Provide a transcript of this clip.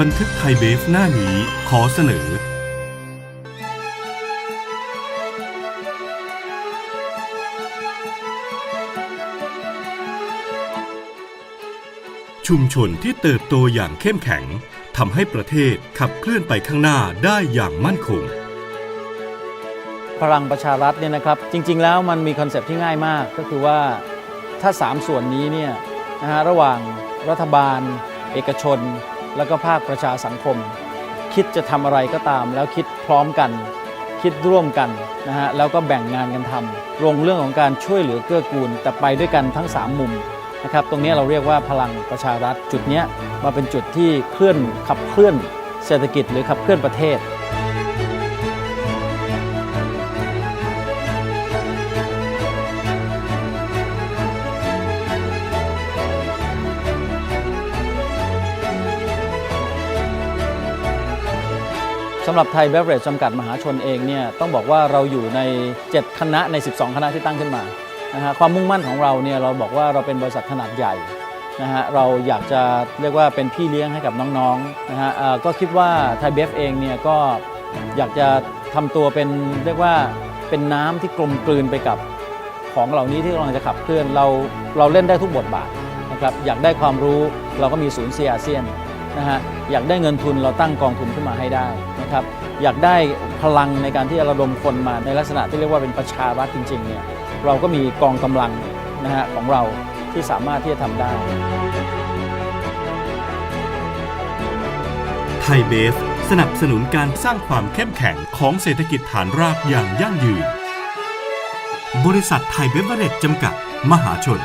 บันทึกไทยเบฟหน้านี้ขอเสนอ ชุมชนที่เติบโตอย่างเข้มแข็งทำให้ประเทศขับเคลื่อนไปข้างหน้าได้อย่างมั่นคง พลังประชารัฐเนี่ยนะครับ จริง ๆ แล้วมันมีคอนเซปต์ที่ง่ายมากก็คือว่าถ้า 3 ส่วนนี้เนี่ยนะฮะระหว่างรัฐบาล เอกชน แล้วก็ภาคประชาสังคม คิดจะทำอะไรก็ตาม แล้วคิดพร้อมกัน คิดร่วมกันนะฮะแล้วก็แบ่งงานกันทำลงเรื่องของการช่วยเหลือเกื้อกูล แต่ไปด้วยกันทั้ง 3 มุมนะครับตรงนี้เราเรียกว่าพลังประชารัฐจุดเนี้ยมาเป็นจุดที่เคลื่อนขับเคลื่อนเศรษฐกิจหรือขับเคลื่อนประเทศ สำหรับไทยเบเวอเรจจำกัดมหาชนเองเนี่ยต้องบอกว่าเราอยู่ใน 7 คณะใน 12 คณะที่ตั้งขึ้นมานะฮะความมุ่งมั่นของเราเนี่ยเราบอกว่าเราเป็นบริษัทขนาดใหญ่นะฮะเราอยากจะเรียกว่าเป็นพี่เลี้ยงให้กับน้องๆนะฮะก็คิดว่าไทยเบฟเองเนี่ยก็อยากจะทำตัวเป็นเรียกว่าเป็นน้ำที่กลมกลืนไปกับของเหล่านี้ที่กำลังจะขับเคลื่อนเราเราเล่นได้ทุกบทบาทนะครับอยากได้ความรู้เราก็มีศูนย์เซียอาเซียน นะฮะอยากได้เงินทุนเราตั้งกองทุนขึ้นมาให้ได้นะครับอยากได้พลังในการที่จะระดมคนมาในลักษณะที่เรียกว่าเป็นประชารัฐจริงๆเนี่ยเราก็มีกองกำลังนะฮะของเราที่สามารถที่จะทำได้ไทยเบฟสนับสนุนการสร้างความเข้มแข็งของเศรษฐกิจฐานรากอย่างยั่งยืน บริษัทไทยเบฟเวอเรจจำกัด มหาชน